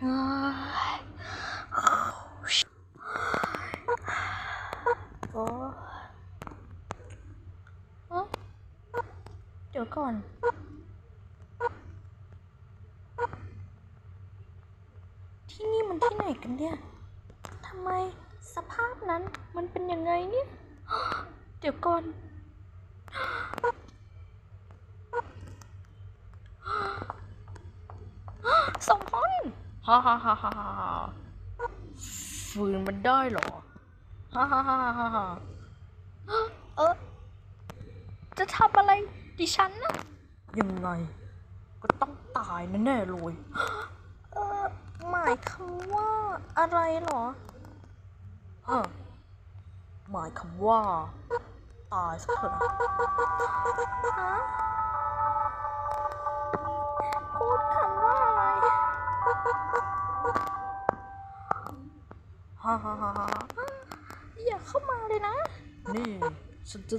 เฮ้ยโอ้เดี๋ยวก่อน ที่นี่มันที่ไหนกันเนี่ย ทำไมสภาพนั้นมันเป็นยังไงเนี่ย เดี๋ยวก่อน สมพร ฮ่าฮ่าฮ่าฮ่าฮ่าฝืนมันได้เหรอฮ่าฮ่าฮ่าฮ่าฮ่าเออจะทำอะไรดิฉันนะยังไง ก็ต้องตายแน่ๆเลยเออหมายคำว่าอะไรเหรอฮะหมายคำว่า ตายสักเถอะนะฮะพูดคำ ฮ่าฮ่าฮ่าฮ่าอย่าเข้ามาเลยนะ นี่ฉันจะ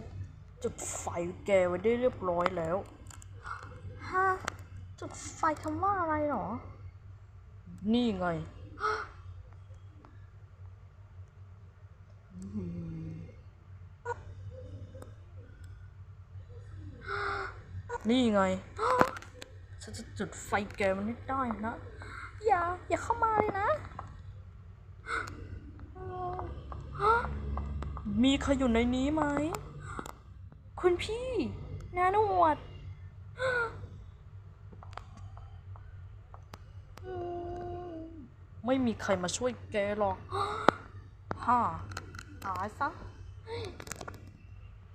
จุดไฟแกไว้ได้เรียบร้อยแล้วฮะจุดไฟคำว่าอะไรหรอ นี่ไงนี่ไง ฉันจะจุดไฟแกมันให้ได้นะ อย่า อย่าเข้ามาเลยนะ มีใครอยู่ในนี้ไหม คุณพี่นาหนวดไม่มีใครมาช่วยแกหรอกฮ่าตายซะ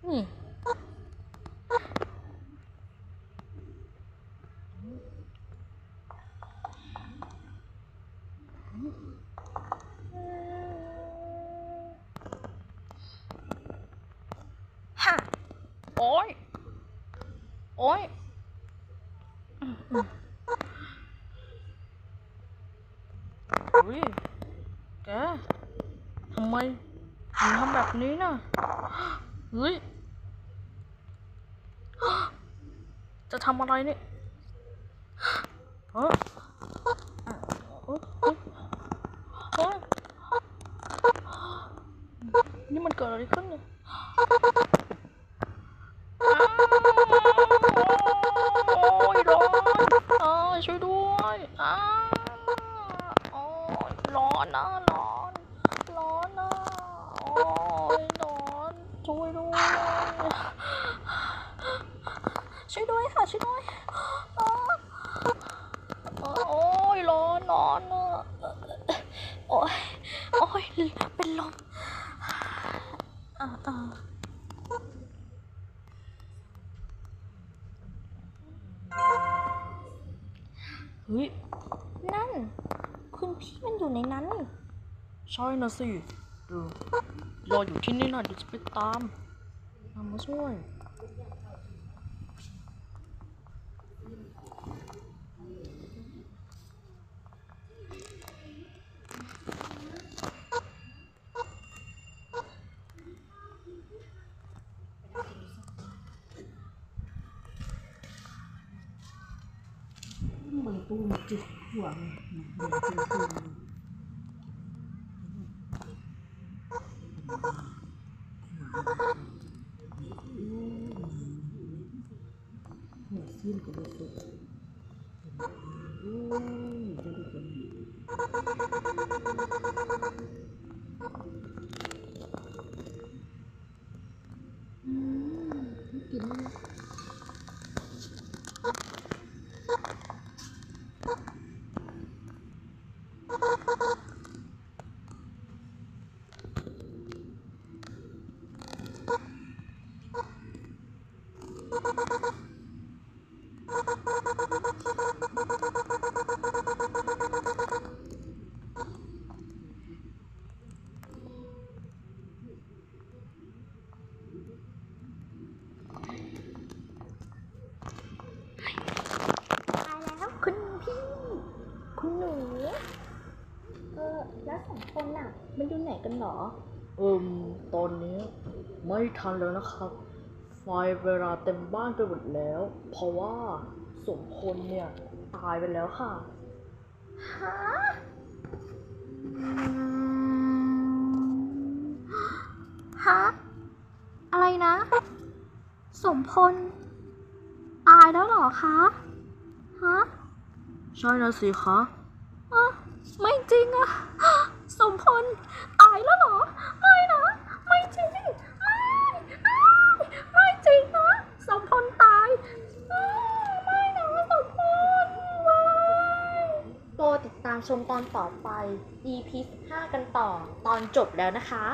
นี่ โอ้ย โอ้ย อุ้ย แกทำไมถึงทำแบบนี้นะเฮ้ย จะทำอะไรเนี่ยเฮ้ยเฮ้ยเฮ้ยนี่มันเกิดอะไรขึ้นเนี่ยอ้าวโอ้ยร้อนเอ้ยช่วยด้วยอ้าวโอ้ยร้อนนะร้อน ร้อนนะโอ้ยร้อน ช่วยด้วยช่วยด้วยค่ะช่วยด้วยโอ้ยร้อนร้อนอะโอ้ยโอ้ยเป็นลมอ่าอ่าเฮ้ยนั่น คุณพี่มันอยู่ในนั้น ใช่นะสิ เออรออยู่ที่นี่นะเดี๋ยวจะไปตามตามมาช่วยบางตู้มันจุดหัวไงเดี๋ยวเป็นตู้หัวซีนก็ไม่สุดโอ้ยจะดูคน นี้อืมไม่กินแล้ว มาแล้วคุณพี่ คุณหนู เออ แล้ว สองคนน่ะ มันอยู่ไหนกันหรอ เอิมตอนนี้ไม่ทันแล้วนะครับ ไฟเวลาเต็มบ้านไปหมดแล้ว เพราะว่าสมคนเนี่ย ตายไปแล้วค่ะฮฮะฮะ อะไรนะ สมพล ตายแล้วเหรอคะ ฮะ ใช่นะสิคะอะไม่จริงอะ สมพลตายแล้วเหรอ ไม่นะ ไม่จริง ไม่ ไม่จริงนะ สมพลตาย ไม่นะสมพลไม่โปรดติดตามชมตอนต่อไป EP 15กันต่อตอนจบแล้วนะคะ